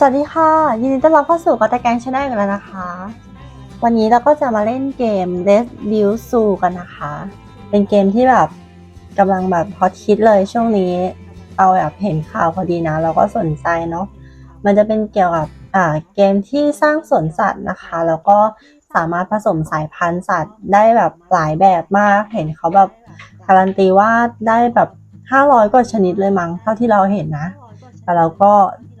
สวัสดีค่ะ ยินดีต้อนรับเข้าสู่กอตแกงชาแนลกันแล้วนะคะ วันนี้เราก็จะมาเล่นเกม Red Build Zoo กันนะคะ เป็นเกมที่แบบกำลังแบบฮอตฮิตเลยช่วงนี้ เอาแบบเห็นข่าวพอดีนะ เราก็สนใจเนาะมันจะเป็นเกี่ยวกับอ่าเกมที่สร้างสวนสัตว์นะคะ แล้วก็สามารถผสมสายพันธุ์สัตว์ได้แบบหลายแบบมาก เห็นเขาแบบการันตีว่าได้แบบ 500 กว่าชนิดเลยมั้งเท่าที่เราเห็นนะแต่เราก็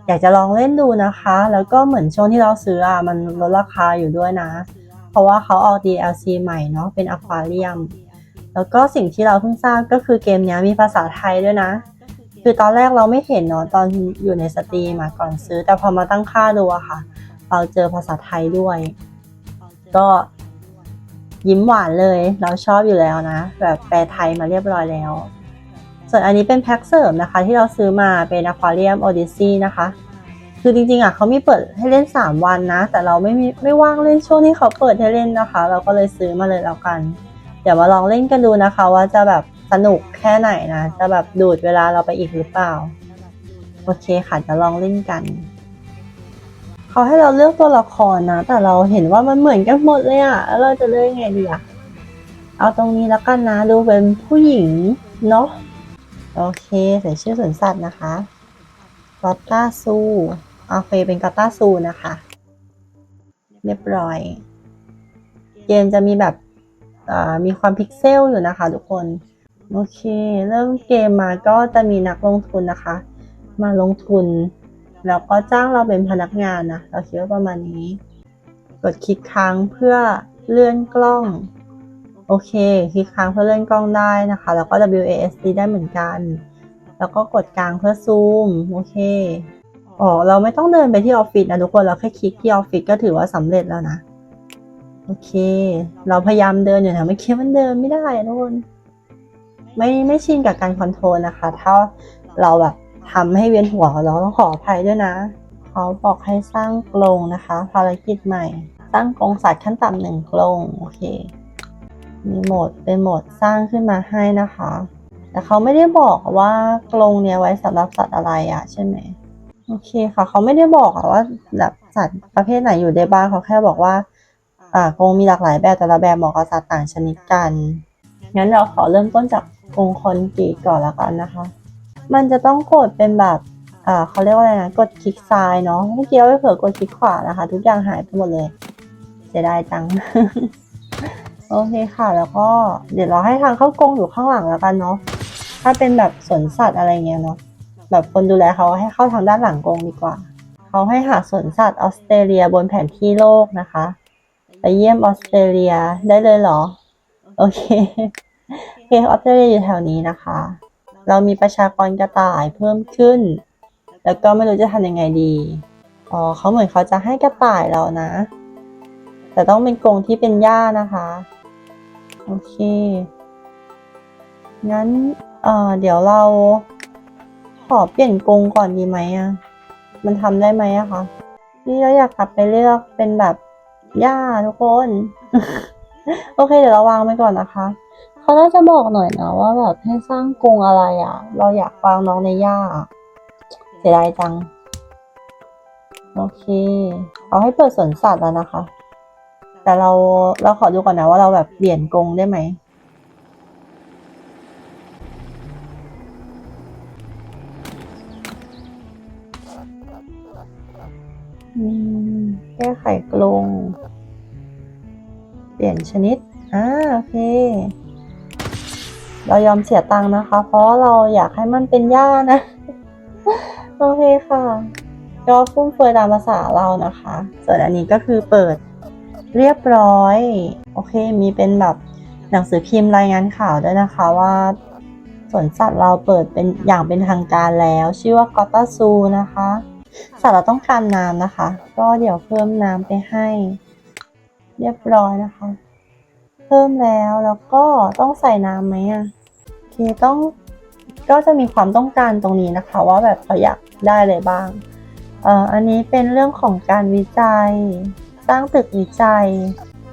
อยากจะลองเล่นดูนะคะ แล้วก็เหมือนช่วงที่เราซื้ออะมันลดราคาอยู่ด้วยนะ เพราะว่าเขาเอา DLC ใหม่เนาะเป็นอควาเรียมแล้วก็สิ่งที่เราเพิ่งทราบก็คือเกมนี้มีภาษาไทยด้วยนะ คือตอนแรกเราไม่เห็นเนาะตอนอยู่ในสตรีมมาก่อนซื้อ แต่พอมาตั้งค่าดูอะค่ะ เราเจอภาษาไทยด้วย ก็ยิ้มหวานเลย เราชอบอยู่แล้วนะ แบบแปลไทยมาเรียบร้อยแล้ว ส่วนอันนี้เป็นแพ็คเสริมนะคะ ที่เราซื้อมาเป็น Aquarium Odyssey นะคะ คือจริงๆอะเขามีเปิดให้เล่น 3 วันนะ แต่เราไม่มีไม่ว่างเล่นช่วงที่เขาเปิดให้เล่นนะคะ เราก็เลยซื้อมาเลยแล้วกัน เดี๋ยวมาลองเล่นกันดูนะคะ ว่าจะแบบสนุกแค่ไหนนะ จะแบบดูดเวลาเราไปอีกหรือเปล่า โอเคค่ะจะลองเล่นกันเขาให้เราเลือกตัวละครนะ แต่เราเห็นว่ามันเหมือนกันหมดเลยอะแล้วเราจะเลือกยังไงดีอะเอาตรงนี้แล้วกันนะ ดูเป็นผู้หญิงเนาะ โอเค ใส่ชื่อสวนสัตว์นะคะกอตตาซูโอเคเป็นกอตตาซูนะคะ เรียบร้อย เกมจะมีแบบมีความพิกเซลอยู่นะคะทุกคน โอเค เริ่มเกมมาก็จะมีนักลงทุนนะคะ มาลงทุน แล้วก็จ้างเราเป็นพนักงานนะ เราคิดว่าประมาณนี้ กดคลิกค้างเพื่อเลื่อนกล้อง โอเค คลิกค้างเพื่อเลื่อนกล้องได้นะคะ แล้วก็ WASD ได้เหมือนกัน แล้วก็กดกลางเพื่อซูม โอเค อ๋อ เราไม่ต้องเดินไปที่ออฟฟิศนะทุกคน เราแค่คลิกที่ออฟฟิศก็ถือว่าสำเร็จแล้วนะ โอเค เราพยายามเดินอยู่นะเมื่อกี้มันเดินไม่ได้อะทุกคน ไม่ไม่ชินกับการคอนโทรลนะคะ ถ้าเราแบบทำให้เวียนหัวเราต้องขออภัยด้วยนะ เขาบอกให้สร้างกรงนะคะ ภารกิจใหม่ สร้างกรงสัตว์ขั้นต่ำหนึ่งกรงโอเค มีโหมดเป็นโหมดสร้างขึ้นมาให้นะคะ แต่เขาไม่ได้บอกว่ากรงเนี้ยไว้สำหรับสัตว์อะไรอะใช่ไหมโอเคค่ะ เขาไม่ได้บอกว่าแบบสัตว์ประเภทไหนอยู่ได้บ้างเขาแค่บอกว่า อ่ากรงมีหลากหลายแบบแต่ละแบบเหมาะกับสัตว์ต่างชนิดกันงั้นเราขอเริ่มต้นจากกรงคอนกรีตก่อนละกันนะคะ มันจะต้องกดเป็นแบบอ่าเขาเรียกว่าอะไรนะกดคลิกซ้ายเนาะเมื่อกี้เราไปเผลอกดคลิกขวานะคะ ทุกอย่างหายไปหมดเลยเสียดายจัง โอเคค่ะ แล้วก็เดี๋ยวเราให้ทางเข้ากรงอยู่ข้างหลังแล้วกันเนาะถ้าเป็นแบบสวนสัตว์อะไรเงี้ยเนาะแบบคนดูแลเขาให้เข้าทางด้านหลังกรงดีกว่า เขาให้หาสวนสัตว์ออสเตรเลียบนแผนที่โลกนะคะ ไปเยี่ยมออสเตรเลียได้เลยเหรอ โอเคโอเคออสเตรเลียอยู่แถวนี้นะคะ เรามีประชากรกระต่ายเพิ่มขึ้น แล้วก็ไม่รู้จะทำยังไงดีอ๋อเขาเหมือนเขาจะให้กระต่ายเรานะ แต่ต้องเป็นกรงที่เป็นหญ้านะคะ โอเค งั้น เอ่อ เดี๋ยวเรา ขอเปลี่ยนกรงก่อนดีไหมอะมันทำได้ไหมอะคะนี่เราอยากกลับไปเลือกเป็นแบบหญ้าทุกคน โอเค เดี๋ยวเราวางไปก่อนนะคะ เขาน่าจะบอกหน่อยนะว่าแบบให้สร้างกรงอะไรอะเราอยากวางน้องในหญ้าเสียดายจัง โอเค เอาให้เปิดสวนสัตว์แล้วนะคะ แต่เราเราขอดูก่อนนะว่าเราแบบเปลี่ยนกรงได้ไหมอืมแก้ไขกรงเปลี่ยนชนิด อ่า โอเค เรายอมเสียตังค์นะคะ เพราะเราอยากให้มันเป็นหญ้านะ โอเคค่ะ ก็ฟุ่มเฟือยตามภาษาเรานะคะ ส่วนอันนี้ก็คือเปิด เรียบร้อย โอเค มีเป็นแบบหนังสือพิมพ์รายงานข่าวด้วยนะคะว่าสวนสัตว์เราเปิดเป็นอย่างเป็นทางการแล้ว ชื่อว่ากอตาซูนะคะ สัตว์เราต้องการน้ำนะคะ ก็เดี๋ยวเพิ่มน้ำไปให้ เรียบร้อยนะคะ เพิ่มแล้วแล้วก็ต้องใส่น้ำไหมอะโอเคต้องก็จะมีความต้องการตรงนี้นะคะ ว่าแบบเขาอยากได้อะไรบ้างเอ่ออันนี้เป็นเรื่องของการวิจัย สร้างตึกวิจัย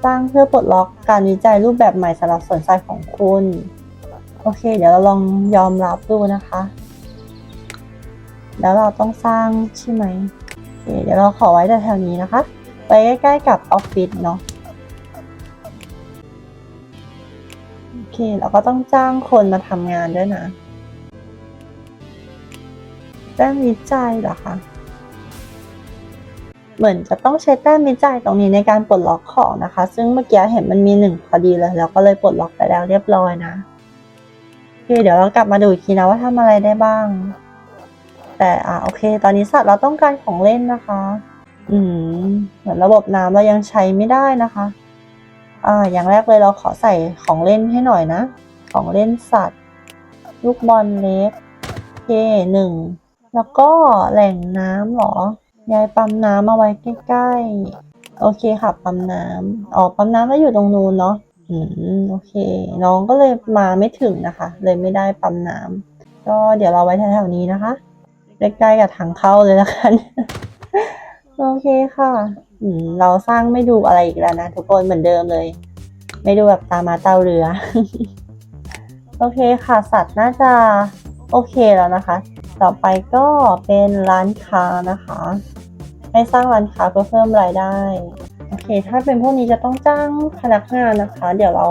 สร้างเพื่อปลดล็อกการวิจัยรูปแบบใหม่สำหรับสวนสัตว์ของคุณ โอเค เดี๋ยวเราลองยอมรับดูนะคะ แล้วเราต้องสร้างใช่ไหมเเดี๋ยวเราขอไว้แถวนี้นะคะ ไปใกล้ๆกับออฟฟิศเนาะโอเค เราก็ต้องจ้างคนมาทำงานด้วยนะแต้มวิจัยเหรอคะ เหมือนจะต้องใช้แต้มวิจัยตรงนี้ในการปลดล็อกของนะคะ ซึ่งเมื่อกี้เห็นมันมีหนึ่งพอดีเลยเราก็เลยปลดล็อกไปแล้วเรียบร้อยนะโอเคเดี๋ยวเรากลับมาดูอีกทีนะว่าทำอะไรได้บ้าง แต่อ่าโอเค ตอนนี้สัตว์เราต้องการของเล่นนะคะ อืมเหมือนระบบน้ำเรายังใช้ไม่ได้นะคะ อ่า อย่างแรกเลยเราขอใส่ของเล่นให้หน่อยนะ ของเล่นสัตว์ ลูกบอลเล็กโอเคหนึ่งแล้วก็แหล่งน้ำเหรอ ยายปั๊มน้ำเอาไว้ใกล้ๆ โอเคค่ะ ปั๊มน้ำอ๋อปั๊มน้ำก็อยู่ตรงนู้นเนาะ อืม โอเค น้องก็เลยมาไม่ถึงนะคะ เลยไม่ได้ปั๊มน้ำ ก็เดี๋ยวเราไว้แถวๆนี้นะคะ ใกล้ๆกับทางเข้าเลยละกัน โอเคค่ะ อืม เราสร้างไม่ดูอะไรอีกแล้วนะทุกคนเหมือนเดิมเลย ไม่ดูแบบตามาเตาเรือ โอเคค่ะ สัตว์น่าจะโอเคแล้วนะคะ ต่อไปก็เป็นร้านค้านะคะ ให้สร้างร้านค้าเพื่อเพิ่มรายได้โอเค ถ้าเป็นพวกนี้จะต้องจ้างพนักงานนะคะ เดี๋ยวเรา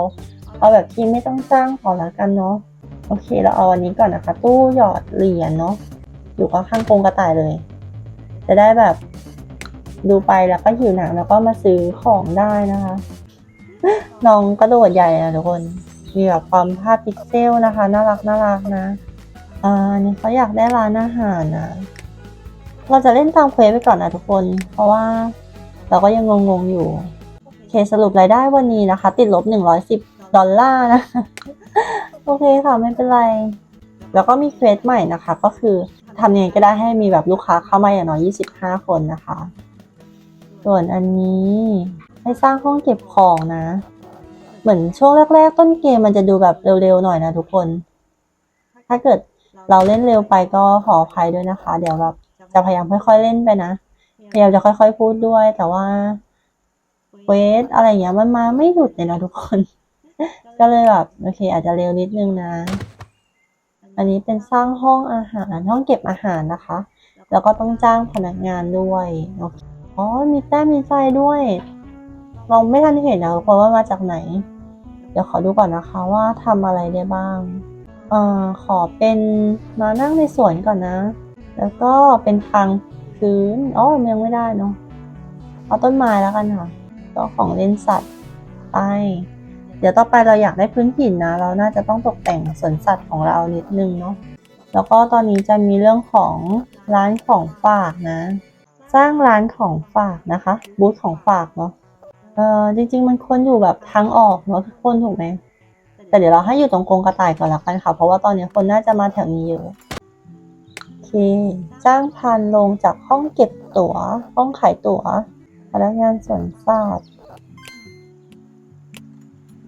เอาแบบที่ไม่ต้องจ้างก่อนละกันเนาะโอเค เราเอาอันนี้ก่อนนะคะ ตู้หยอดเหรียญเนาะอยู่ข้างกรงกระต่ายเลย จะได้แบบดูไปแล้วก็หิวหนังแล้วก็มาซื้อของได้นะคะ น้องกระโดดใหญ่นะทุกคนมีแบบความภาพพิกเซลนะคะ น่ารักน่ารักนะ อ่านี่เขาอยากได้ร้านอาหารนะ เราจะเล่นตามเควสไปก่อนนะทุกคน เพราะว่าเราก็ยังงงๆอยู่ โอเคสรุปรายได้วันนี้นะคะ ติดลบ 110 ดอลลาร์นะ โอเคค่ะไม่เป็นไร แล้วก็มีเควสใหม่นะคะ ก็คือทำยังไงก็ได้ให้มีแบบลูกค้าเข้ามาอย่างน้อย 25 คนนะคะ ส่วนอันนี้ให้สร้างห้องเก็บของนะ เหมือนช่วงแรก ๆ ต้นเกมมันจะดูแบบเร็วๆหน่อยนะทุกคน ถ้าเกิด เราเล่นเร็วไปก็ขออภัยด้วยนะคะ เดี๋ยวแบบจะพยายามค่อยๆเล่นไปนะพยายามจะค่อยๆพูดด้วย แต่ว่าเวทอะไรอย่างเงี้ยมันมาไม่หยุดเลยนะทุกคน ก็เลยแบบโอเค อาจจะเร็วนิดนึงนะ อันนี้เป็นสร้างห้องอาหารห้องเก็บอาหารนะคะ แล้วก็ต้องจ้างพนักงานด้วยโอเคอ๋อมีแต้มมีใจด้วยเราไม่ทันเห็นนะเพราะว่ามาจากไหน เดี๋ยวขอดูก่อนนะคะว่าทำอะไรได้บ้าง เอ่อขอเป็นมานั่งในสวนก่อนนะ แล้วก็เป็นทางพื้นอ๋อยังไม่ได้เนาะเอาต้นไม้แล้วกันค่ะก็ของเล่นสัตว์ไปเดี๋ยวต่อไปเราอยากได้พื้นถิ่นนะ เราน่าจะต้องตกแต่งสวนสัตว์ของเรานิดนึงเนาะแล้วก็ตอนนี้จะมีเรื่องของร้านของฝากนะ สร้างร้านของฝากนะคะ บูธของฝากเนาะเออจริง ๆ มันควรอยู่แบบทางออกเนาะทุกคนถูกไหม แต่เดี๋ยวเราให้อยู่ตรงกรงกระต่ายก่อนละกันค่ะ เพราะว่าตอนนี้คนน่าจะมาแถวนี้เยอะโอเค จ้างพันลงจากห้องเก็บตั๋ว ห้องขายตั๋วพนักงานสวนสัตว์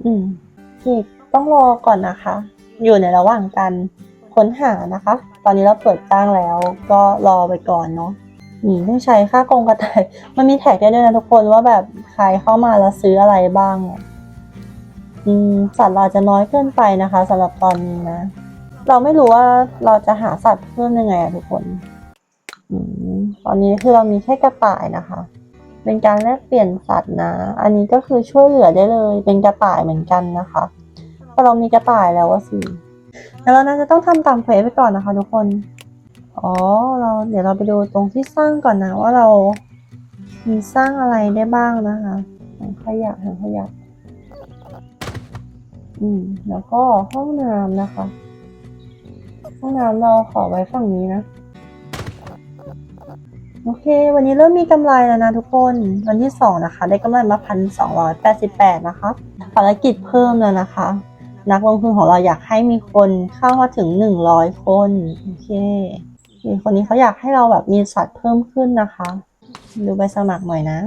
อืมโอเคต้องรอก่อนนะคะ อยู่ในระหว่างการค้นหานะคะ ตอนนี้เราเปิดจ้างแล้วก็รอไปก่อนเนาะอืมต้องใช้ค่ากรงกระต่าย มันมีแท็กได้ด้วยนะทุกคนว่าแบบใครเข้ามาแล้วซื้ออะไรบ้างอะ อืมสัตว์เราจะน้อยเกินไปนะคะสำหรับตอนนี้นะ เราไม่รู้ว่าเราจะหาสัตว์เพิ่มยังไงอะทุกคนอตอนนี้คือเรามีแค่กระต่ายนะคะ เป็นการแลกเปลี่ยนสัตว์นะ อันนี้ก็คือช่วยเหลือได้เลย เป็นกระต่ายเหมือนกันนะคะพราะเรามีกระต่ายแล้วว่าสิแล้วเราน่าจะต้องทำตามเควสไปก่อนนะคะ ทุกคน อ๋อ เราเดี๋ยวเราไปดูตรงที่สร้างก่อนนะว่าเรามีสร้างอะไรได้บ้างนะคะถังขยะถังขยะ อืม แล้วก็ห้องน้ำนะคะ ห้องน้ำเราขอไว้ฝั่งนี้นะ โอเค วันนี้เริ่มมีกำไรแล้วนะทุกคน วันที่สองนะคะ ได้กำไรมาพันสองร้อยแปดสิบแปดนะคะภารกิจเพิ่มแล้วนะคะ นักลงทุนของเราอยากให้มีคนเข้ามาถึงหนึ่งร้อยคน โอเคคนนี้เขาอยากให้เราแบบมีสัตว์เพิ่มขึ้นนะคะ ดูใบสมัครหน่อยนะ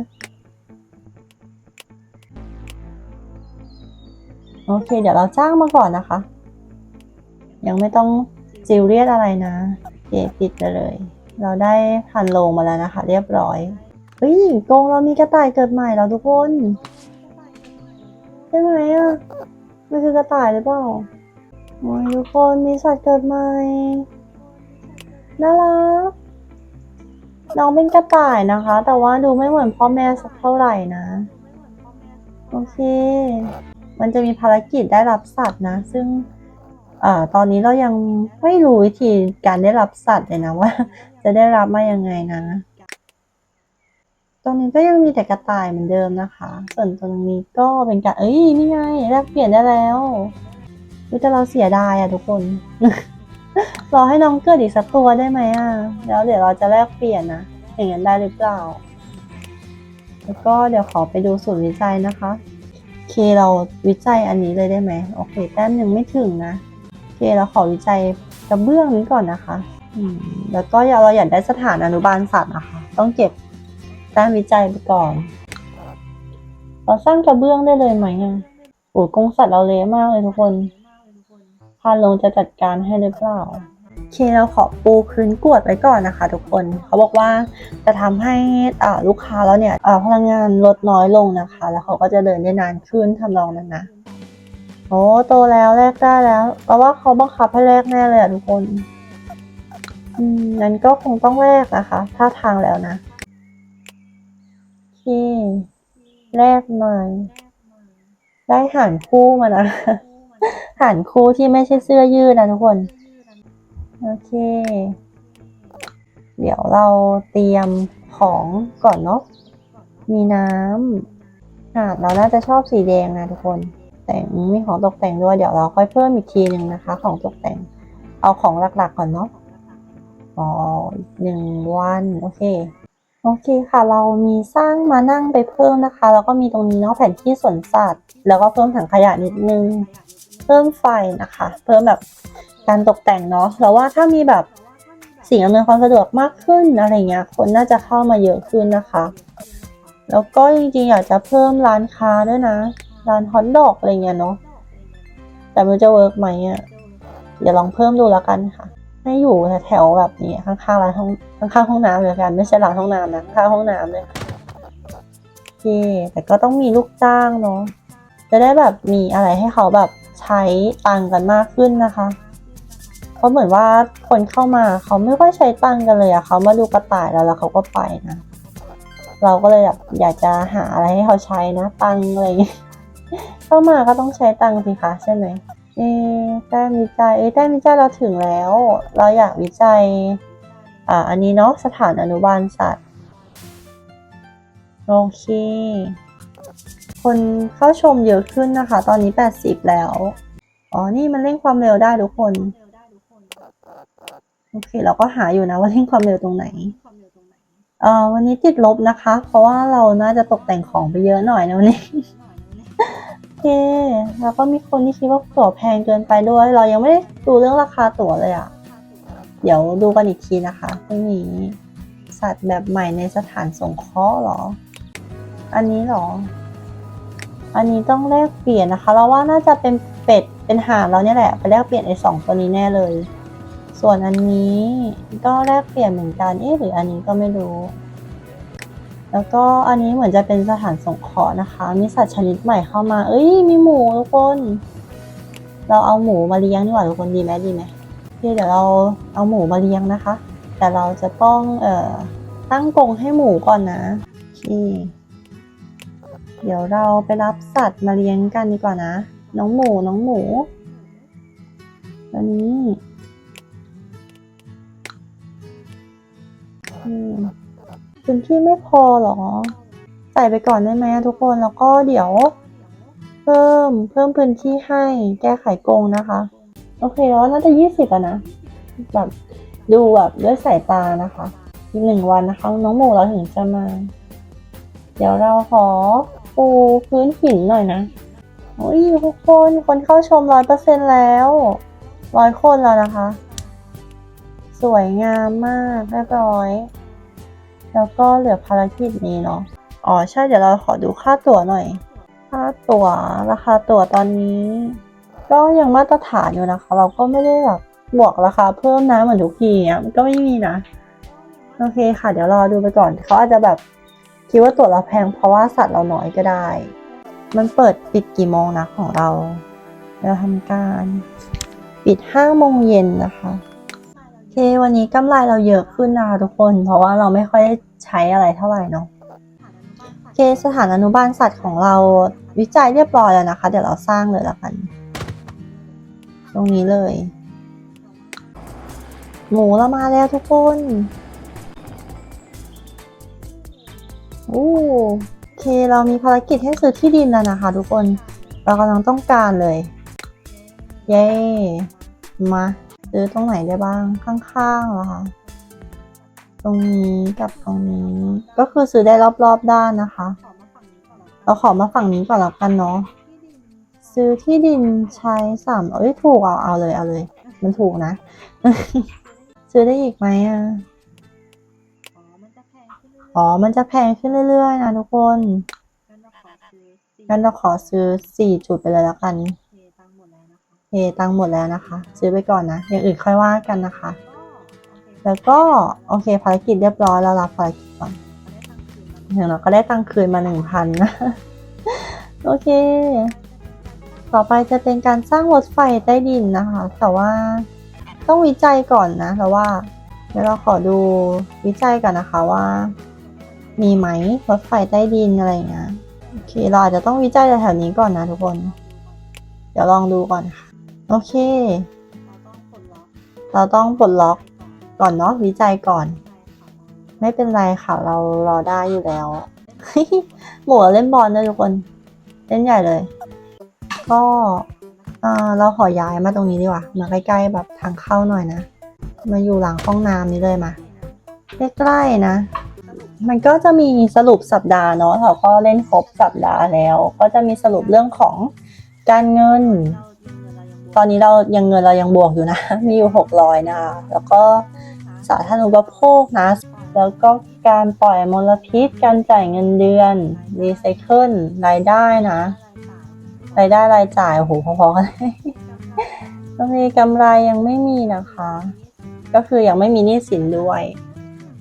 โอเค เดี๋ยวเราจ้างมาก่อนนะคะ ยังไม่ต้องจิวเรียดอะไรนะเกปิดไปเลย เราได้พันโลงมาแล้วนะคะ เรียบร้อยเฮ้ยกรงเรามีกระต่ายเกิดใหม่แล้วทุกคนใช่ไหมอะมันคือกระต่ายหรือเปล่าโอ้ยทุกคนมีสัตว์เกิดใหม่น่ารักน้องเป็นกระต่ายนะคะ แต่ว่าดูไม่เหมือนพ่อแม่สักเท่าไหร่นะ โอเค มันจะมีภารกิจได้รับสัตว์นะ ซึ่งอตอนนี้เรายังไม่รู้วิธีการได้รับสัตว์เลยนะว่า จะได้รับมายังไงนะ ตรงนี้ก็ยังมีแต่กระต่ายเหมือนเดิมนะคะ ส่วนตรงนี้ก็เป็นการเอ้ยนี่ไงแลกเปลี่ยนได้แล้วอุ๊ยแต่เราเสียดายอะทุกคน รอให้น้องเกิดอีกสักตัวได้ไหมอะแล้วเดี๋ยวเราจะแลกเปลี่ยนนะอย่างนั้นได้หรือเปล่า แล้วก็เดี๋ยวขอไปดูศูนย์วิจัยนะคะ เคเราวิจัยอันนี้เลยได้ไหมโอเค แต้มยังไม่ถึงนะโอเคเราขอวิจัยกระเบื้องนี้ก่อนนะคะแล้วก็ยาเราอยากได้สถานอนุบาลสัตว์นะคะ ต้องเก็บแต้มวิจัยไปก่อน เราสร้างกระเบื้องได้เลยไหมอะโอ้กงสัตว์เราเละมากเลยทุกคนพานลงจะจัดการให้หรือเปล่า เคเราขอปูพื้นกวดไว้ก่อนนะคะ ทุกคนเขาบอกว่าจะทำให้อ่าลูกค้าแล้วเนี่ยพลังงานลดน้อยลงนะคะ แล้วเขาก็จะเดินได้นานขึ้นทำนองนั้นนะโอ้โตแล้วแลกได้แล้วเพราะว่าเขาบังคับให้แลกแน่เลยอะทุกคนอืมงั้นก็คงต้องแลกนะคะ ถ้าทางแล้วนะโอเคแลกหน่อย ได้หารคู่มานะหารคู่ที่ไม่ใช่เสื้อยืดนะทุกคน โอเค เดี๋ยวเราเตรียมของก่อนเนาะ มีน้ำหาดเราน่าจะชอบสีแดงนะทุกคน แต่งมีของตกแต่งด้วย เดี๋ยวเราค่อยเพิ่มอีกทีหนึ่งนะคะ ของตกแต่ง เอาของหลักๆก่อนเนาะ อ๋อหนึ่งวัน โอเค โอเคค่ะ เรามีสร้างมานั่งไปเพิ่มนะคะ แล้วก็มีตรงนี้เนาะแผนที่สวนสัตว์ แล้วก็เพิ่มถังขยะนิดนึง เพิ่มไฟนะคะ เพิ่มแบบ การตกแต่งเนาะแล้วว่าถ้ามีแบบสิ่งอำนวยความสะดวกมากขึ้นอะไรเงี้ยคนน่าจะเข้ามาเยอะขึ้นนะคะ แล้วก็จริงๆอยากจะเพิ่มร้านค้าด้วยนะ ร้านฮอทดอกอะไรเงี้ยเนาะแต่ไมันจะเวิร์กไหมอะเดี๋ยวลองเพิ่มดูแล้วกันค่ะให้อยู่แถวแบบนี้ข้างๆร้านห้องข้างๆห้องน้ำเลยกัน ไม่ใช่ร้านห้องน้ำนะข้างห้องน้ำเลยค่ะโอเคแต่ก็ต้องมีลูกจ้างเนาะจะได้แบบมีอะไรให้เขาแบบใช้ตังค์กันมากขึ้นนะคะ เพราะเหมือนว่าคนเข้ามาเขาไม่ค่อยใช้ตังกันเลยอะเขามาดูกระต่ายแล้วแล้วเขาก็ไปนะ เราก็เลยแบบอยากจะหาอะไรให้เขาใช้นะ ตังอะไรอย่างเงี้ยเข้ามาก็ต้องใช้ตังสิคะใช่ไหมเอ๊แต้มวิจัยเอ๊แต้มวิจัยเราถึงแล้ว เราอยากวิจัย อ่า อันนี้เนาะสถานอนุบาลสัตว์โอเค คนเข้าชมเยอะขึ้นนะคะ ตอนนี้ 80 แล้ว อ๋อ นี่มันเร่งความเร็วได้ทุกคน โอเค เราก็หาอยู่นะว่าเร่งความเร็วตรงไหนเอ่อวันนี้ติดลบนะคะ เพราะว่าเราน่าจะตกแต่งของไปเยอะหน่อยนะวันนี้โอเค แล้วก็มีคนที่คิดว่าตั๋วแพงเกินไปด้วย เรายังไม่ได้ดูเรื่องราคาตั๋วเลยอะ่ะ เดี๋ยวดูกันอีกทีนะคะพรุ่งนี้สัตว์แบบใหม่ในสถานสงเคราะห์เหรอ อันนี้เหรอ อันนี้ต้องแลกเปลี่ยนนะคะ เราว่าน่าจะเป็นเป็ดเป็นห่านเราเนี่ยแหละ ไปแลกเปลี่ยนไอ้สองตัวนี้แน่เลย ส่วนอันนี้ก็แลกเปลี่ยนเหมือนกัน เอ๊ะหรืออันนี้ก็ไม่รู้ แล้วก็อันนี้เหมือนจะเป็นสถานสงเคราะห์นะคะ มีสัตว์ชนิดใหม่เข้ามา เอ้ย มีหมูทุกคน เราเอาหมูมาเลี้ยงดีกว่าทุกคนดีไหมดีไหมเคเดี๋ยวเราเอาหมูมาเลี้ยงนะคะ แต่เราจะต้องเอ่อตั้งกรงให้หมูก่อนนะโอเคเดี๋ยวเราไปรับสัตว์มาเลี้ยงกันดีกว่านะ น้องหมูน้องหมูอันนี้ อืมพื้นที่ไม่พอหรอ ใส่ไปก่อนได้ไหมทุกคนแล้วก็เดี๋ยว เพิ่มเพิ่มพื้นที่ให้แก้ไขโกงนะคะ โอเคแล้วน่าจะยี่สิบอะนะแบบดูแบบด้วยสายตานะคะอีกหนึ่งวันนะคะ น้องหมูเราถึงจะมา เดี๋ยวเราขอปูพื้นหินหน่อยนะโอ้ยทุกคนคนเข้าชมร้อยเปอร์เซ็นแล้วร้อยคนแล้วนะคะ สวยงามมากเรียบร้อย แล้วก็เหลือภารกิจนี้เนาะอ๋อใช่เดี๋ยวเราขอดูค่าตั๋วหน่อย ค่าตั๋วราคาตั๋วตอนนี้ ก็ยังมาตรฐานอยู่นะคะ เราก็ไม่ได้แบบบวกราคาเพิ่มนะเหมือนทุกทีอะมันก็ไม่มีนะ โอเคค่ะ เดี๋ยวรอดูไปก่อนเขาอาจจะแบบคิดว่าตั๋วเราแพงเพราะว่าสัตว์เราน้อยก็ได้ มันเปิดปิดกี่โมงนะของเราเราทำการ ปิดห้าโมงเย็นนะคะ วันนี้กำไรเราเยอะขึ้นนะทุกคน เพราะว่าเราไม่ค่อยได้ใช้อะไรเท่าไหร่เนาะโอเคสถานอนุบาลสัตว์ของเราวิจัยเรียบร้อยแล้วนะคะ เดี๋ยวเราสร้างเลยละกัน ตรงนี้เลย หมูเรามาแล้วทุกคนโอ้โอเคเรามีภารกิจให้ซื้อที่ดินแล้วนะคะ ทุกคน เรากำลังต้องการเลย เย้มา ซื้อตรงไหนได้บ้างข้างๆเหรอคะตรงนี้กับตรงนี้ ก็คือซื้อได้รอบๆด้านนะคะ เราขอมาฝั่งนี้ก่อนแล้วกันเนาะซื้อที่ดินใช้สามเอ้ยถูกเอาเอาเลยเอาเลย มันถูกนะ ซื้อได้อีกไหมอะอ๋อ มันจะแพงขึ้นเรื่อยๆนะทุกคนงั้นเราขอซื้อสี่จุดไปเลยแล้วกัน เฮตังหมดแล้วนะคะ ซื้อไปก่อนนะ อย่างอื่นค่อยว่ากันนะคะ แล้วก็โอเคภารกิจเรียบร้อยแล้วรับภารกิจก่อนอย่างเราก็ได้ตังคืนมาหนึ่งพันนะ โอเค ต่อไปจะเป็นการสร้างรถไฟใต้ดินนะคะ แต่ว่าต้องวิจัยก่อนนะแล้วว่าเดี๋ยวเราขอดูวิจัยกันนะคะว่า มีไหมรถไฟใต้ดินอะไรเงี้ยโอเค เราอาจจะต้องวิจัยแถวๆนี้ก่อนนะทุกคน เดี๋ยวลองดูก่อนค่ะ โอเค เราต้องปลดล็อกก่อนเนาะวิจัยก่อน ไม่เป็นไรค่ะ เรารอได้อยู่แล้ว หมูเล่นบอลนะทุกคน เล่นใหญ่เลย ก็เอ่อเราขอย้ายมาตรงนี้ดีกว่า มาใกล้ๆแบบทางเข้าหน่อยนะ มาอยู่หลังห้องน้ำนี้เลยมา ใกล้ๆนะ มันก็จะมีสรุปสัปดาห์เนาะ เราก็เล่นครบสัปดาห์แล้ว ก็จะมีสรุปเรื่องของการเงิน ตอนนี้เรายังเงินเรายังบวกอยู่นะ มีอยู่หกร้อยนะคะ แล้วก็สาธารณูปโภคนะ แล้วก็การปล่อยมลพิษ การจ่ายเงินเดือน รีไซเคิล รายได้นะ รายได้รายจ่าย โอ้โห พอๆกันตรงนี้กำไรยังไม่มีนะคะ ก็คือยังไม่มีหนี้สินด้วย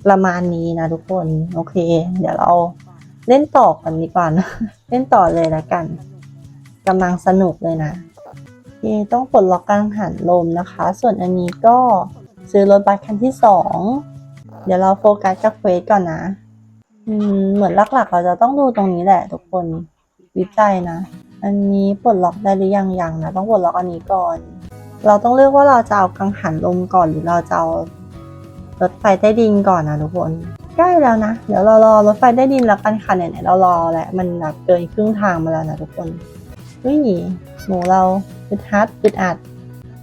ประมาณนี้นะทุกคน โอเค เดี๋ยวเราเล่นต่อกันดีกว่านะ เล่นต่อเลยละกันกำลังสนุกเลยนะ เคต้องปลดล็อกกังหันลมนะคะ ส่วนอันนี้ก็ซื้อรถบัสคันที่สองเดี๋ยวเราโฟกัสกับเฟสก่อนนะอืมเหมือนหลักๆ เราจะต้องดูตรงนี้แหละทุกคนวิจัยนะ อันนี้ปลดล็อกได้หรือยังยังนะต้องปลดล็อกอันนี้ก่อน เราต้องเลือกว่าเราจะเอากังหันลมก่อนหรือเราจะเอารถไฟใต้ดินก่อนนะทุกคนใกล้แล้วนะ เดี๋ยวเรารอรถไฟใต้ดินแล้วกันค่ะไหนๆเรารอแหละมันแบบเกินครึ่งทางมาแล้วนะทุกคนวิ่งห หมูเราอึดฮัดอึดอัด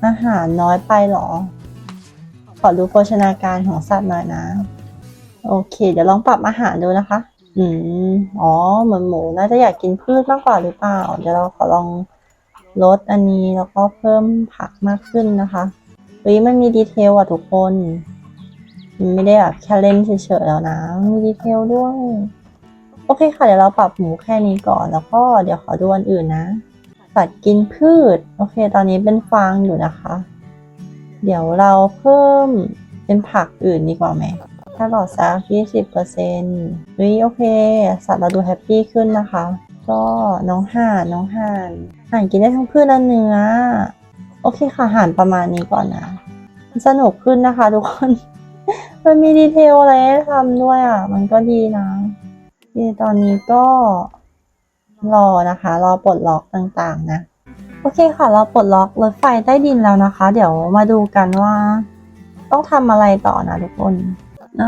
อาหารน้อยไปหรอ ขอดูโภชนาการของสัตว์หน่อยนะ โอเค เดี๋ยวลองปรับอาหารดูนะคะ อืม อ๋อ เหมือนหมูน่าจะอยากกินพืชมากกว่าหรือเปล่า เดี๋ยวเราขอลองลดอันนี้แล้วก็เพิ่มผักมากขึ้นนะคะเฮ้ยมันมีดีเทลอะทุกคนมันไม่ได้แบบแค่เล่นเฉยๆแล้วนะ มีดีเทลด้วย โอเคค่ะ เดี๋ยวเราปรับหมูแค่นี้ก่อน แล้วก็เดี๋ยวขอดูอันอื่นนะ สัตว์กินพืช โอเค ตอนนี้เป็นฟางอยู่นะคะ เดี๋ยวเราเพิ่มเป็นผักอื่นดีกว่าไหม ถ้าหลอดสักยี่สิบเปอร์เซ็นต์เฮ้ยโอเค สัตว์เราดูแฮปปี้ขึ้นนะคะ ก็น้องห่านน้องห่านห่านกินได้ทั้งพืชและเนื้อ โอเคค่ะห่านประมาณนี้ก่อนนะ สนุกขึ้นนะคะทุกคน มันมีดีเทลอะไรให้ทำด้วยอะ มันก็ดีนะที่ตอนนี้ก็ รอนะคะ รอปลดล็อกต่างๆ นะ โอเคค่ะ เราปลดล็อกรถไฟใต้ดินแล้วนะคะ เดี๋ยวมาดูกันว่า ต้องทำอะไรต่อนะทุกคนเอ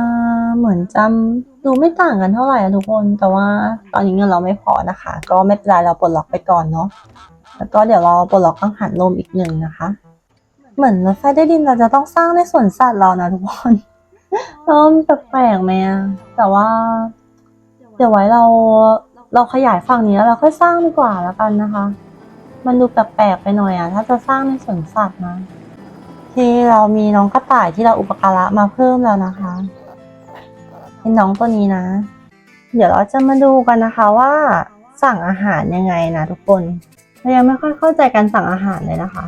อเหมือนจำดูไม่ต่างกันเท่าไหร่อะทุกคน แต่ว่าตอนนี้เงินเราไม่พอนะคะ ก็ไม่เป็นไรเราปลดล็อกไปก่อนเนาะ แล้วก็เดี๋ยวเราปลดล็อกกังหันลมอีกหนึ่งนะคะ เหมือนรถไฟใต้ดินเราจะต้องสร้างในสวนสัตว์เรานะทุกคนเออมันแปลกๆไหมอะแต่ว่า เดี๋ยวไว้เรา เราขยายฝั่งนี้แล้วเราค่อยสร้างดีกว่าแล้วกันนะคะ มันดูแปลกๆไปหน่อยอะถ้าจะสร้างในสวนสัตว์นะ ที่เรามีน้องกระต่ายที่เราอุปการะมาเพิ่มแล้วนะคะ เป็นน้องตัวนี้นะ เดี๋ยวเราจะมาดูกันนะคะว่าสั่งอาหารยังไงนะทุกคนเรายังไม่ค่อยเข้าใจการสั่งอาหารเลยนะคะ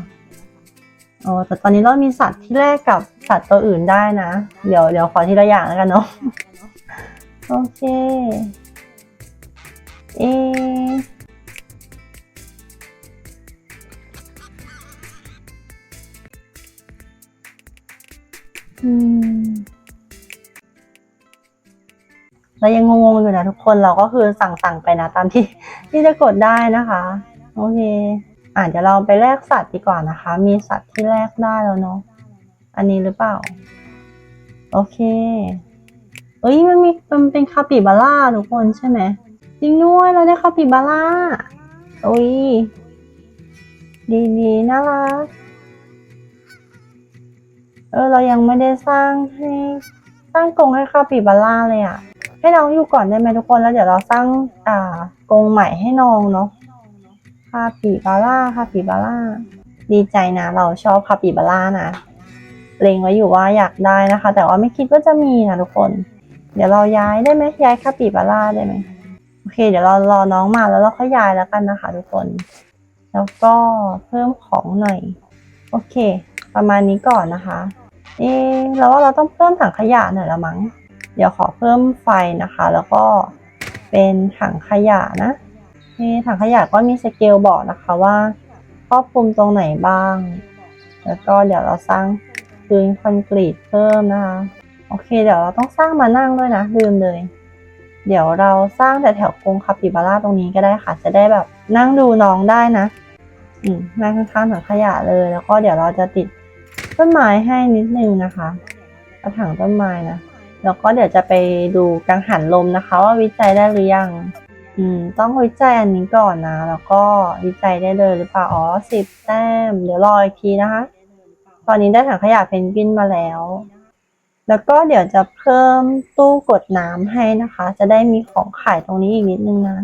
โอ้แต่ตอนนี้เรามีสัตว์ที่แลกกับสัตว์ตัวอื่นได้นะ เดี๋ยวเดี๋ยวขอทีละอย่างแล้วกันเนาะ โอเค เอเรายังงงๆอยู่นะทุกคนเราก็คือสั่งๆไปนะ ตามที่ที่จะกดได้นะคะ โอเคอ่าเดี๋ยวเราไปแลกสัตว์ดีกว่านะคะ มีสัตว์ที่แลกได้แล้วเนาะอันนี้หรือเปล่า โอเค เอ้ยมันมีมันเป็นคาปิบาร่าทุกคนใช่ไหม จริงด้วยเราได้คาปิบาร่าโอ้ย ดีดีน่ารัก เออ เรายังไม่ได้สร้างให้ สร้างกรงให้คาปิบาร่าเลยอะ่ะ ให้น้องอยู่ก่อนได้ไหมทุกคนแล้วเดี๋ยวเราสร้างอ่ากรงใหม่ให้น้องเนาะคาปิบาร่าคาปิบาร่าดีใจนะ เราชอบคาปิบาร่านะเลงไว้อยู่ว่าอยากได้นะคะ แต่ว่าไม่คิดว่าจะมีนะทุกคน เดี๋ยวเราย้ายได้ไหมย้ายคาปิบาร่าได้ไหม โอเค เดี๋ยวเรารอน้องมาแล้วเราค่อยายแล้วกันนะคะ ทุกคน แล้วก็เพิ่มของหน่อย โอเค ประมาณนี้ก่อนนะคะ เอ๊เราว่าเราต้องเพิ่มถังขยะหน่อยละมั้ง เดี๋ยวขอเพิ่มไฟนะคะ แล้วก็เป็นถังขยะนะนี่ถังขยะก็มีสเกลบอกนะคะว่าครอบคลุมตรงไหนบ้าง แล้วก็เดี๋ยวเราสร้างพื้นคอนกรีตเพิ่มนะคะ โอเค เดี๋ยวเราต้องสร้างมานั่งด้วยนะลืมเลย เดี๋ยวเราสร้างแต่แถวกรงคาปิบาร่าตรงนี้ก็ได้ค่ะ จะได้แบบนั่งดูน้องได้นะ อืมนั่งข้างๆถังขยะเลย แล้วก็เดี๋ยวเราจะติดต้นไม้ให้นิดนึงนะคะกระถางต้นไม้นะ แล้วก็เดี๋ยวจะไปดูกังหันลมนะคะ ว่าวิจัยได้หรือยัง อืม ต้องวิจัยอันนี้ก่อนนะ แล้วก็วิจัยได้เลยหรือเปล่า อ๋อสิบแต้ม เดี๋ยวรออีกทีนะคะ ตอนนี้ได้ถังขยะเพนกวินมาแล้ว แล้วก็เดี๋ยวจะเพิ่มตู้กดน้ำให้นะคะ จะได้มีของขายตรงนี้อีกนิดนึงนะ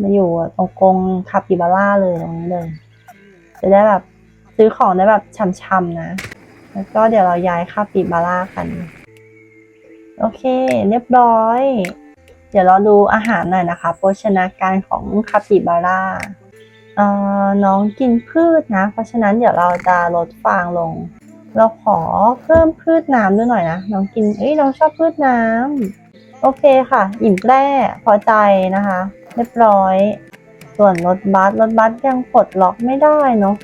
มาอยู่ตรงกรงคาปิบาร่าเลยตรงนี้เลย จะได้แบบซื้อของได้แบบช่ำๆนะ แล้วก็เดี๋ยวเราย้ายคาปิบาร่ากัน โอเค เรียบร้อย เดี๋ยวเราดูอาหารหน่อยนะคะ โภชนาการของคาปิบาร่าเอ่อน้องกินพืชนะ เพราะฉะนั้นเดี๋ยวเราจะลดฟางลง เราขอเพิ่มพืชน้ำด้วยหน่อยนะน้องกินเอ้ยน้องชอบพืชน้ำโอเคค่ะ อิ่มแร่พอใจนะคะ เรียบร้อย ส่วนรถบัสรถบัสยังปลดล็อกไม่ได้เนาะ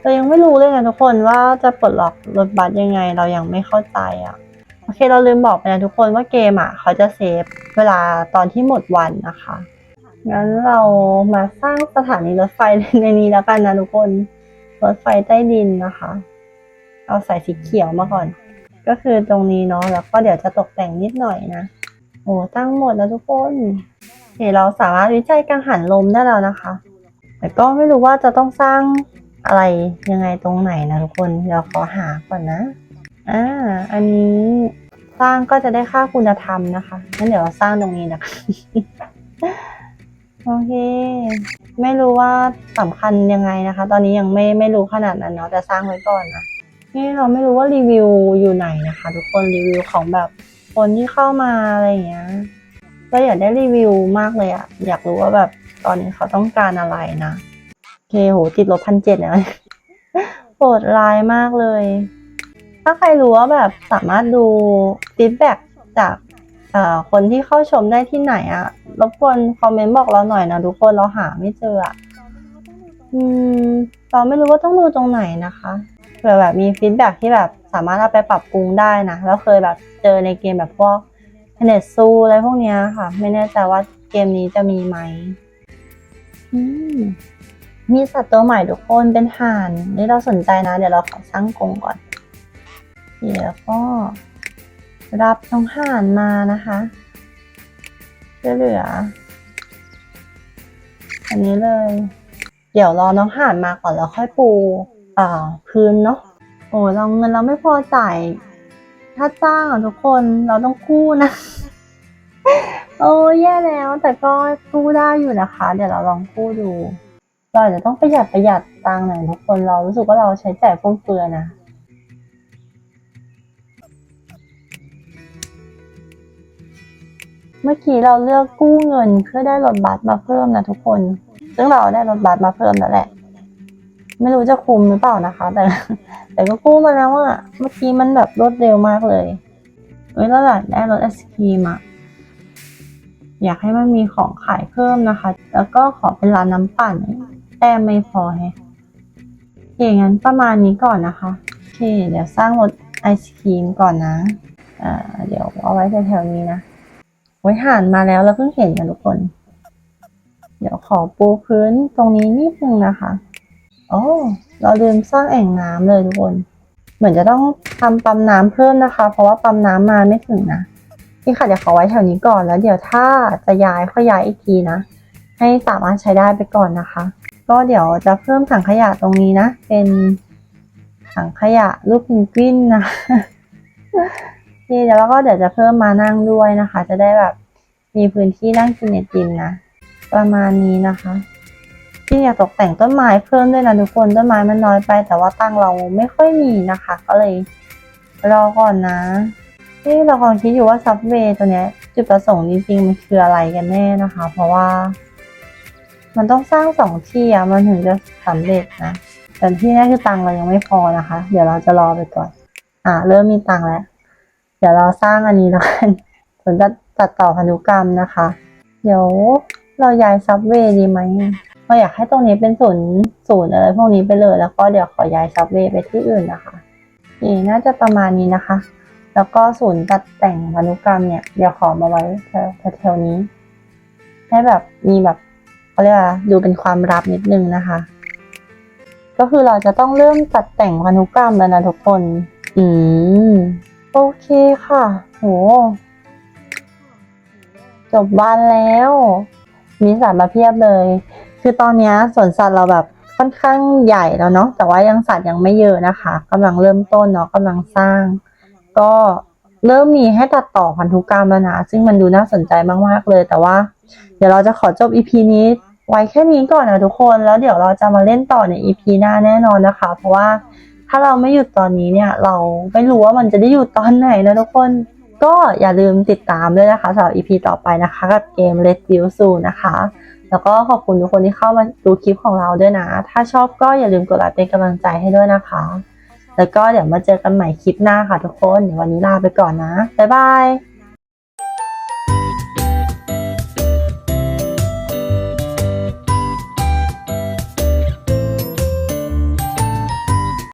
เรายังไม่รู้เลยนะทุกคนว่าจะปลดล็อกรถบัสยังไง เรายังไม่เข้าใจอะ่ะโอเคเราลืมบอกไปนะทุกคนว่าเกมอะ เขาจะเซฟเวลาตอนที่หมดวันนะคะงั้นเรามาสร้างสถานีรถไฟในนี้แล้วกันนะทุกคนรถไฟใต้ดินนะคะ เอาใส่สีเขียวมาก่อน ก็คือตรงนี้เนาะแล้วก็เดี๋ยวจะตกแต่งนิดหน่อยนะโอ้ตั้งหมดแล้วทุกคนโอเคเราสามารถวิจัยกังหันลมได้แล้วนะคะ แต่ก็ไม่รู้ว่าจะต้องสร้างอะไรยังไงตรงไหนนะทุกคนเดี๋ยวขอหาก่อนนะอ่าอันนี้สร้างก็จะได้ค่าคุณธรรมนะคะงั้นเดี๋ยวเราสร้างตรงนี้นะคะโอเค ไม่รู้ว่าสำคัญยังไงนะคะ ตอนนี้ยังไม่ไม่รู้ขนาดนั้นเนาะแต่สร้างไว้ก่อนนะ นี่เราไม่รู้ว่ารีวิวอยู่ไหนนะคะ ทุกคนรีวิวของแบบคนที่เข้ามาอะไรอย่างเงี้ยก็อยากได้รีวิวมากเลยอะอยากรู้ว่าแบบตอนนี้เขาต้องการอะไรนะโอเคโหติดลบพันเจ็ดแล้วโหดร้ายมากเลย ถ้าใครรู้ว่าแบบสามารถดูฟีดแบ็จากเอ่อคนที่เข้าชมได้ที่ไหนอะรบกวนคอมเมนต์บอกเราหน่อยนะทุกคนเราหาไม่เจออะอืมเราไม่รู้ว่าต้องดูตรงไหนนะคะ เผื่อแบบมีฟีดแบ็ที่แบบสามารถเอาไปปรับปรุงได้นะ แล้วเคยแบบเจอในเกมแบบพวกเน็ตซูอะไรพวกเนี้ยค่ะ ไม่แน่ใจว่าเกมนี้จะมีไหมมีสัตว์ตัวใหม่ทุกคนเป็นห่านนี่เราสนใจนะ เดี๋ยวเราขอสร้างกรงก่อน เดี๋ยวก็ รับน้องห่านมานะคะเหลืออันนี้เลย เดี๋ยวรอน้องห่านมาก่อนแล้วค่อยปู อ่าพื้นเนาะโอ้เราเงินเราไม่พอจ่ายถ้าจ้างอะทุกคนเราต้องกู้นะ โอ้แย่แล้ว แต่ก็กู้ได้อยู่นะคะ เดี๋ยวเราลองกู้ดูเราอาจจะต้องประหยัดประหยัดตังค์หน่อยทุกคนเรารู้สึกว่าเราใช้จ่ายฟุ่มเฟือยนะเมื่อกี้เราเลือกกู้เงินเพื่อได้รถบัสมาเพิ่มนะทุกคน ซึ่งเราได้รถบัสมาเพิ่มแล้วแหละ ไม่รู้จะคุมหรือเปล่านะคะ แต่ แต่ก็กู้มาแล้วอะเมื่อกี้มันแบบรวดเร็วมากเลยเอ้ยแล้วหลังได้รถไอศครีมอะอยากให้มันมีของขายเพิ่มนะคะ แล้วก็ขอเป็นร้านน้ำปั่น แต้มไม่พอแฮะโอเคงั้นประมาณนี้ก่อนนะคะ โอเค เดี๋ยวสร้างรถไอศครีมก่อนนะ อ่า เดี๋ยวเอาไว้แถวๆนี้นะโอ้ยห่านมาแล้วเราเพิ่งเห็นนะทุกคน เดี๋ยวขอปูพื้นตรงนี้นิดนึงนะคะ โอ้เราลืมสร้างแอ่งน้ำเลยทุกคน เหมือนจะต้องทำปั๊มน้ำเพิ่มนะคะ เพราะว่าปั๊มน้ำมาไม่ถึงนะนี่ค่ะเดี๋ยวขอไว้แถวนี้ก่อนแล้วเดี๋ยวถ้าจะย้ายก็ย้ายอีกทีนะ ให้สามารถใช้ได้ไปก่อนนะคะ ก็เดี๋ยวจะเพิ่มถังขยะตรงนี้นะ เป็นถังขยะรูปเพนกวินนะนี่แล้วก็เดี๋ยวจะเพิ่มมานั่งด้วยนะคะ จะได้แบบมีพื้นที่นั่งกินไอติมนะ ประมาณนี้นะคะ ที่อยากตกแต่งต้นไม้เพิ่มด้วยนะทุกคนต้นไม้มันน้อยไป แต่ว่าตังเราไม่ค่อยมีนะคะ ก็เลยรอก่อนนะนี่เรากำลังคิดอยู่ว่าซับเวย์ตัวเนี้ย จุดประสงค์จริงๆมันคืออะไรกันแน่นะคะ เพราะว่า มันต้องสร้างสองที่อะมันถึงจะสำเร็จนะแต่ที่แน่คือตังเรายังไม่พอนะคะ เดี๋ยวเราจะรอไปก่อน อ่า เริ่มมีตังแล้ว เดี๋ยวเราสร้างอันนี้แล้วกันผลจะตัดต่อพันธุกรรมนะคะ เดี๋ยวเราย้ายซับเวย์ดีไหม เราอยากให้ตรงนี้เป็นศูนย์ศูนย์อะไรพวกนี้ไปเลย แล้วก็เดี๋ยวขอย้ายซับเวย์ไปที่อื่นนะคะนี่น่าจะประมาณนี้นะคะ แล้วก็ศูนย์ตัดแต่งพันธุกรรมเนี่ยเดี๋ยวขอมาไว้แถวๆนี้ ให้แบบมีแบบเขาเรียกว่าดูเป็นความลับนิดนึงนะคะ ก็คือเราจะต้องเริ่มตัดแต่งพันธุกรรมแล้วนะทุกคน อืมโอเคค่ะ โห จบบ้านแล้ว มีสัตว์มาเพียบเลย คือตอนนี้สวนสัตว์เราแบบค่อนข้างใหญ่แล้วเนาะแต่ว่ายังสัตว์ยังไม่เยอะนะคะกำลังเริ่มต้นเนาะกำลังสร้าง ก็เริ่มมีให้ตัดต่อพันธุกรรมแล้วนะซึ่งมันดูน่าสนใจมากๆเลย แต่ว่า เดี๋ยวเราจะขอจบ EP นี้ไว้แค่นี้ก่อนนะทุกคน แล้วเดี๋ยวเราจะมาเล่นต่อใน EP หน้าแน่นอนนะคะ เพราะว่าถ้าเราไม่หยุดตอนนี้เนี่ย เราไม่รู้ว่ามันจะได้หยุดตอนไหนนะทุกคนก็อย่าลืมติดตามด้วยนะคะสำหรับ EP ต่อไปนะคะ กับเกม Red v i e w s o นะคะ แล้วก็ขอบคุณทุกคนที่เข้ามาดูคลิปของเราด้วยนะ ถ้าชอบก็อย่าลืมกดไลค์เป็นกำลังใจให้ด้วยนะคะ แล้วก็เดี๋ยวมาเจอกันใหม่คลิปหน้าค่ะทุกคนวันนี้ลาไปก่อนนะบ๊ายบาย